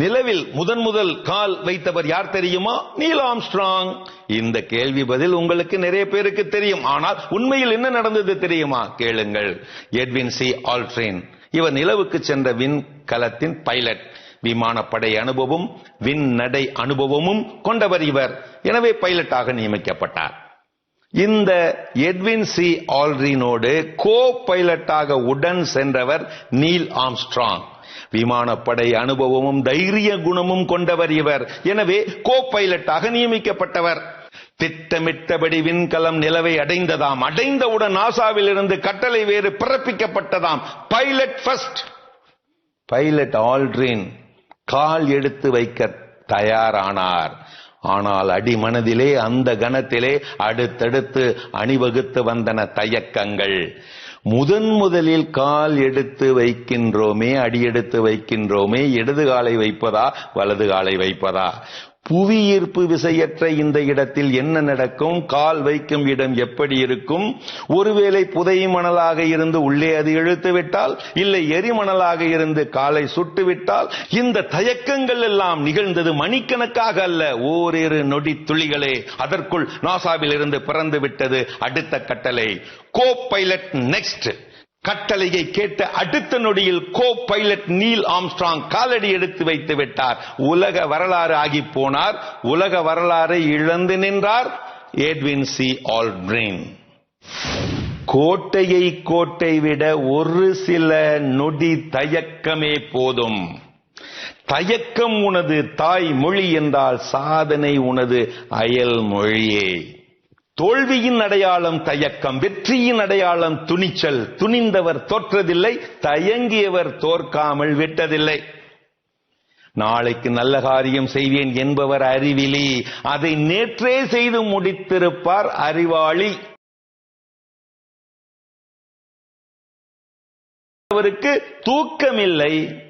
நிலவில் முதன் முதல் கால் வைத்தவர் யார் தெரியுமா? Neil Armstrong. இந்த கேள்வி பதில் உங்களுக்கு நிறைய பேருக்கு தெரியும். ஆனால் உண்மையில் என்ன நடந்தது தெரியுமா? கேளுங்கள். Edwin C. ஆல்ட்ரின். இவர் நிலவுக்கு சென்ற விண்கலத்தின் பைலட். விமானப்படை அனுபவம் விண் நடை அனுபவமும் கொண்டவர் இவர். எனவே பைலட்டாக நியமிக்கப்பட்டார். இந்த எட்வின் சி. ஆல்ரினோடு கோ பைலட்டாக உடன் சென்றவர் நீல் ஆம்ஸ்ட்ராங். விமானப்படை அனுபவமும் தைரிய குணமும் கொண்டவர் இவர். எனவே கோ பைலட்டாக நியமிக்கப்பட்டவர். திட்டமிட்டபடி விண்கலம் நிலவை அடைந்ததாம். அடைந்தவுடன் நாசாவில் இருந்து கட்டளை வேறு பிறப்பிக்கப்பட்டதாம். பைலட் ஃபர்ஸ்ட் பைலட் ஆல்ட்ரின் கால் எடுத்து வைக்க தயாரானார். ஆனால் அடிமனதிலே அந்த கணத்திலே அடுத்தடுத்து அணிவகுத்து வந்தன தயக்கங்கள். முதன் முதலில் கால் எடுத்து வைக்கின்றோமே அடி எடுத்து வைக்கின்றோமே இடது காலை வைப்பதா வலது காலை வைப்பதா? புவி ஈர்ப்பு விசையற்ற இந்த இடத்தில் என்ன நடக்கும்? கால் வைக்கும் இடம் எப்படி இருக்கும்? ஒருவேளை புதை மணலாக இருந்து உள்ளே அது இழுத்து விட்டால் இல்லை எரிமணலாக இருந்து காலை சுட்டு விட்டால் இந்த தயக்கங்கள் எல்லாம் நிகழ்ந்தது மணிக்கணக்காக அல்ல. ஓரிரு நொடி துளிகளே அதற்குள் நாசாவில் இருந்து பிறந்து விட்டது அடுத்த கட்டளை. Go pilot next. கட்டளையை கேட்ட அடுத்த நொடியில் கோ பைலட் நீல் ஆம்ஸ்ட்ராங் காலடி எடுத்து வைத்து விட்டார். உலக வரலாறு ஆகி போனார். உலக வரலாறை இழந்து நின்றார். ஏட்வின் சி ஆல்ட்ரின் கோட்டையை கோட்டை விட ஒரு சில நொடி தயக்கமே போதும். தயக்கம் உனது தாய் மொழி என்றால் சாதனை உனது அயல் மொழியே தோல்வியின் அடையாளம் தயக்கம் வெற்றியின் அடையாளம் துணிச்சல். துணிந்தவர் தோற்றதில்லை தயங்கியவர் தோற்காமல் விட்டதில்லை. நாளைக்கு நல்ல காரியம் செய்வேன் என்பவர் அறிவிலி. அதை நேற்றே செய்து முடித்திருப்பார் அறிவாளி. அவருக்கு தூக்கமில்லை.